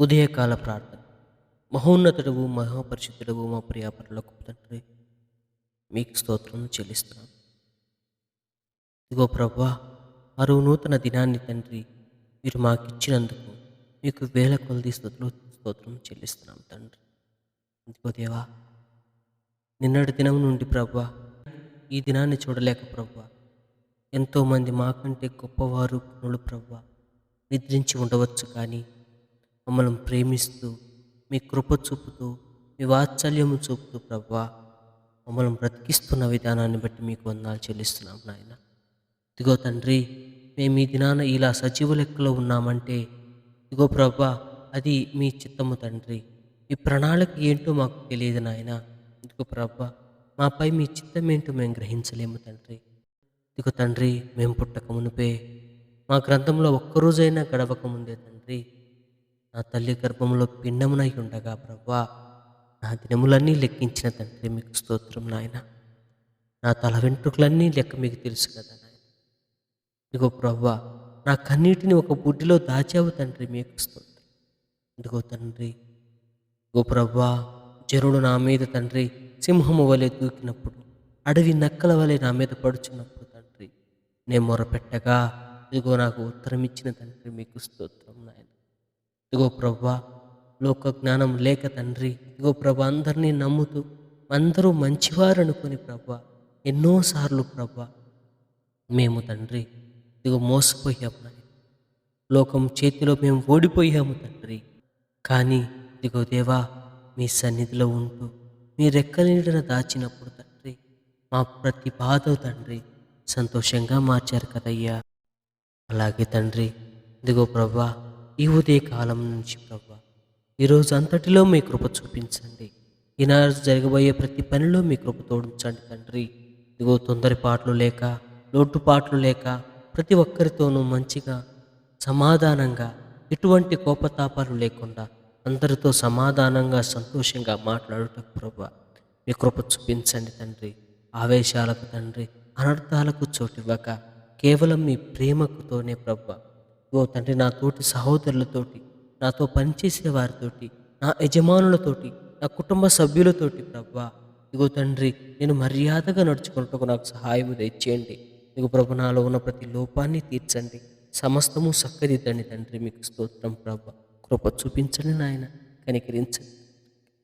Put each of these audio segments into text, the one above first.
ఉదయకాల ప్రార్థన. మహోన్నతుడవు మహాపరిశుద్ధుడవు మా ప్రియాపరులకు తండ్రి మీకు స్తోత్రం చెల్లిస్తున్నాం. ఇదిగో ప్రభా మరో నూతన దినాన్ని తండ్రి మీరు మాకు ఇచ్చినందుకు మీకు వేల కొలది స్థుతులు స్తోత్రం చెల్లిస్తున్నాం తండ్రి. ఇదిగో దేవా నిన్నటి దినం నుండి ప్రభా ఈ దినాన్ని చూడలేక ప్రభా ఎంతోమంది మాకంటే గొప్పవారు గుణులు ప్రభా నిద్రించి ఉండవచ్చు కానీ మమ్మల్ని ప్రేమిస్తూ మీ కృప చూపుతూ మీ వాత్సల్యము చూపుతూ ప్రభా మమ్మల్ని బ్రతికిస్తున్న విధానాన్ని బట్టి మీకు వందాలు చెల్లిస్తున్నాం నాయన. ఇదిగో తండ్రి మేము ఈ దినాన ఇలా సజీవ లెక్కలో ఉన్నామంటే ఇదిగో ప్రభా అది మీ చిత్తము తండ్రి. మీ ప్రణాళిక ఏంటో మాకు తెలియదు నాయన. ఇదిగో ప్రభా మాపై మీ చిత్తం ఏంటో మేము గ్రహించలేము తండ్రి. ఇదిగో తండ్రి మేము పుట్టక మునిపే మా గ్రంథంలో ఒక్కరోజైనా గడవక ముందే తండ్రి నా తల్లి గర్భంలో పిండమునై ఉండగా ప్రభా నా దినములన్నీ లెక్కించిన తండ్రి మీకు స్తోత్రం నాయన. నా తల వెంట్రుకలన్నీ లెక్క మీకు తెలుసు కదా నాయన. ఇదిగో ప్రవ్వా నా కన్నీటిని ఒక బుడ్డిలో దాచావు తండ్రి మీకు స్తోత్రం. ఇదిగో తండ్రి ఇదిగో ప్రవ్వా జరుడు నా మీద తండ్రి సింహము వలె దూకినప్పుడు అడవి నక్కల వలె నా మీద పడుచున్నప్పుడు తండ్రి నేను మొరపెట్టగా ఇదిగో నాకు ఉత్తరం ఇచ్చిన తండ్రి మీకు స్తోత్రం. ఇదిగో ప్రభా లోక జ్ఞానం లేక తండ్రి ఇదిగో ప్రభా అందరినీ నమ్ముతూ అందరూ మంచివారు అనుకుని ప్రభా ఎన్నోసార్లు ప్రభా మేము తండ్రి ఇదిగో మోసపోయాము నాయన. లోకం చేతిలో మేము ఓడిపోయాము తండ్రి. కానీ ఇదిగో దేవా మీ సన్నిధిలో ఉంటూ మీ రెక్కలీడన దాచినప్పుడు తండ్రి మా ప్రతి బాధ తండ్రి సంతోషంగా మార్చారు కదయ్యా. అలాగే తండ్రి ఇదిగో ప్రభా ఈ ఉదయ కాలం నుంచి ప్రభా ఈరోజు అంతటిలో మీ కృప చూపించండి. ఈనాడు జరగబోయే ప్రతి పనిలో మీ కృప తోడించండి తండ్రి. ఇదిగో తొందరపాట్లు లేక లోటుపాట్లు లేక ప్రతి ఒక్కరితోనూ మంచిగా సమాధానంగా ఎటువంటి కోపతాపాలు లేకుండా అందరితో సమాధానంగా సంతోషంగా మాట్లాడుటకు ప్రభా మీ కృప చూపించండి తండ్రి. ఆవేశాలకు తండ్రి అనర్థాలకు చోటివ్వక కేవలం మీ ప్రేమకుతోనే ప్రభా ఓ తండ్రి నా తోటి సహోదరులతోటి నాతో పనిచేసే వారితోటి నా యజమానులతోటి నా కుటుంబ సభ్యులతోటి ప్రభా ఇగో తండ్రి నేను మర్యాదగా నడుచుకున్నట్టుకు నాకు సహాయం తెచ్చేయండి మీకు ప్రభు నాలో ఉన్న ప్రతి లోపాన్ని తీర్చండి. సమస్తము చక్కదిద్దండి తండ్రి మీకు స్తోత్రం ప్రభా. కృప చూపించండి నాయన కనికరించండి.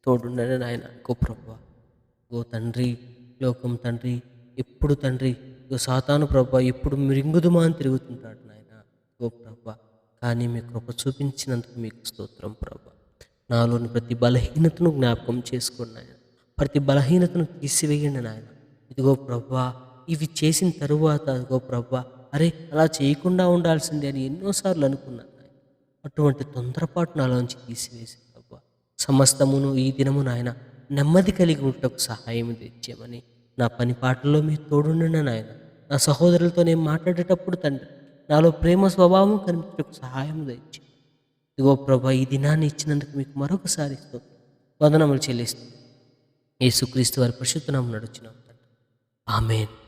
తోడుండండి నాయన గో ప్రభా. గో తండ్రి లోకం తండ్రి ఎప్పుడు తండ్రి గో సాతాను ప్రభా ఎప్పుడు మిరింగుదుమా అని తిరుగుతుంటాడు నాయన. గో ప్రభా కానీ మీ కృప చూపించినందుకు మీకు స్తోత్రం ప్రభా. నాలోని ప్రతి బలహీనతను జ్ఞాపకం చేసుకోండి ఆయన ప్రతి బలహీనతను తీసివేయండి నాయన. ఇదిగో ప్రభా ఇవి చేసిన తరువాత ఇదిగో ప్రభా అరే అలా చేయకుండా ఉండాల్సిందే అని ఎన్నోసార్లు అనుకున్నాను అటువంటి తొందరపాటు నాలోంచి తీసివేసి ప్రభా సమస్తమును ఈ దినము నాయన నెమ్మది కలిగి ఉండటకు సహాయం తెచ్చామని నా పని పాటల్లో మీరు తోడుండిన నాయన. నా సహోదరులతో నేను మాట్లాడేటప్పుడు తండ్రి నాలో ప్రేమ స్వభావం కనిపించకు సహాయం దయచి ఇదిగో ప్రభా ఈ దినాన్ని ఇచ్చినందుకు మీకు మరొకసారి ఇస్తూ వందనములు చెల్లిస్తూ యేసుక్రీస్తు వారి పరిశుద్ధనామం నడుచున్నాం ఆమెన్.